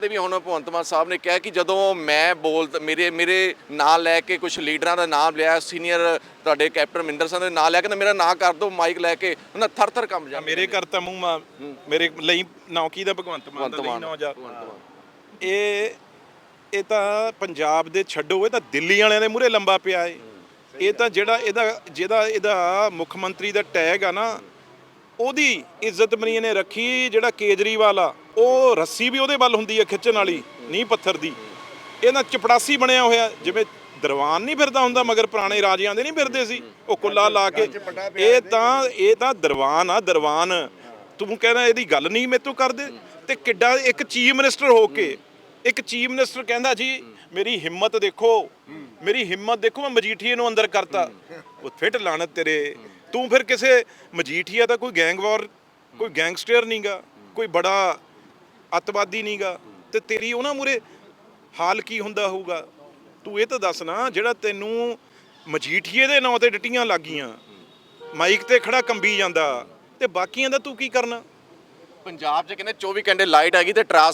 ਤੇ ਵੀ ਹੁਣ ਭਗਵੰਤ ਮਾਨ ਸਾਹਿਬ ਨੇ ਕਿਹਾ ਕਿ ਜਦੋਂ ਮੈਂ ਬੋਲ ਮੇਰੇ ਮੇਰੇ ਨਾਂ ਲੈ ਕੇ ਕੁਝ ਲੀਡਰਾਂ ਦਾ ਨਾਮ ਲਿਆ ਸੀਨੀਅਰ ਤੁਹਾਡੇ ਕੈਪਟਨ ਮਹਿੰਦਰ ਸਿੰਘ ਦੇ ਨਾਂ ਲੈ ਕੇ ਤਾਂ ਮੇਰਾ ਨਾਂ ਕਰ ਦਿਓ ਮਾਈਕ ਲੈ ਕੇ ਉਹਨਾਂ ਥਰ ਥਰ ਜਾ ਮੇਰੇ ਘਰ ਤਾਂ ਮੂੰਹ ਮਾ ਮੇਰੇ ਲਈ ਨੌ ਕੀ ਦਾ ਭਗਵੰਤ ਮਾਨ ਦਾ ਲਈ ਨੌ ਜਾ? ਇਹ ਇਹ ਤਾਂ ਪੰਜਾਬ ਦੇ ਛੱਡੋ ਇਹ ਤਾਂ ਦਿੱਲੀ ਵਾਲਿਆਂ ਦੇ ਮੂਹਰੇ ਲੰਬਾ ਪਿਆ ਏ। ਇਹ ਤਾਂ ਜਿਹੜਾ ਇਹਦਾ ਜਿਹਦਾ ਇਹਦਾ ਮੁੱਖ ਮੰਤਰੀ ਦਾ ਟੈਗ ਆ ਨਾ ਉਹਦੀ ਇੱਜ਼ਤ ਮਨੀ ਨੇ ਰੱਖੀ ਜਿਹੜਾ ਕੇਜਰੀਵਾਲ ਆ। ਉਹ ਰੱਸੀ ਵੀ ਉਹਦੇ ਵੱਲ ਹੁੰਦੀ ਆ ਖਿੱਚਣ ਵਾਲੀ ਨਹੀਂ ਪੱਥਰ ਦੀ। ਇਹ ਨਾ ਚਪੜਾਸੀ ਬਣਿਆ ਹੋਇਆ ਜਿਵੇਂ ਦਰਵਾਨ ਨਹੀਂ ਫਿਰਦਾ ਹੁੰਦਾ ਮਗਰ ਪੁਰਾਣੇ ਰਾਜਿਆਂ ਦੇ ਨਹੀਂ ਫਿਰਦੇ ਸੀ। ਉਹ ਕੁੱਲਾ ਲਾ ਕੇ ਇਹ ਤਾਂ ਇਹ ਤਾਂ ਦਰਵਾਨ ਆ ਦਰਵਾਨ। ਤੂੰ ਕਹਿੰਦਾ ਇਹਦੀ ਗੱਲ ਨਹੀਂ ਮੇਰੇ ਤੋਂ ਕਰਦੇ। ਤੇ ਕਿੱਡਾ ਇੱਕ ਚੀਫ ਮਿਨਿਸਟਰ ਹੋ ਕੇ ਇੱਕ ਚੀਫ ਮਿਨਿਸਟਰ ਕਹਿੰਦਾ ਜੀ ਮੇਰੀ ਹਿੰਮਤ ਦੇਖੋ ਮੇਰੀ ਹਿੰਮਤ ਦੇਖੋ ਮੈਂ ਮਜੀਠੀਏ ਨੂੰ ਅੰਦਰ ਕਰਤਾ। ਉਹ ਫਿੱਟ ਲਾਣਤ ਤੇਰੇ। ਤੂੰ ਫਿਰ ਕਿਸੇ ਮਜੀਠੀਆ ਦਾ ਕੋਈ ਗੈਂਗ ਵਾਰ ਕੋਈ ਗੈਂਗਸਟਰ ਨਹੀਂਗਾ ਕੋਈ ਬੜਾ ਅੱਤਵਾਦੀ ਨਹੀਂਗਾ ਤੇ ਤੇਰੀ ਉਹਨਾਂ ਮੂਰੇ ਹਾਲ ਕੀ ਹੁੰਦਾ ਹੋਊਗਾ? ਤੂੰ ਇਹ ਤਾਂ ਦੱਸ ਨਾ, ਜਿਹੜਾ ਤੈਨੂੰ ਮਜੀਠੀਏ ਦੇ ਨਾਂ ਤੇ ਡਟੀਆਂ ਲੱਗੀਆਂ, ਮਾਈਕ ਤੇ ਖੜਾ ਕੰਬੀ ਜਾਂਦਾ ਤੇ ਬਾਕੀਆਂ ਦਾ ਤੂੰ ਕੀ ਕਰਨਾ? ਪੰਜਾਬ 'ਚ ਕਹਿੰਦੇ 24 ਘੰਟੇ ਲਾਈਟ ਹੈਗੀ ਤੇ ਟਰਾਂਸ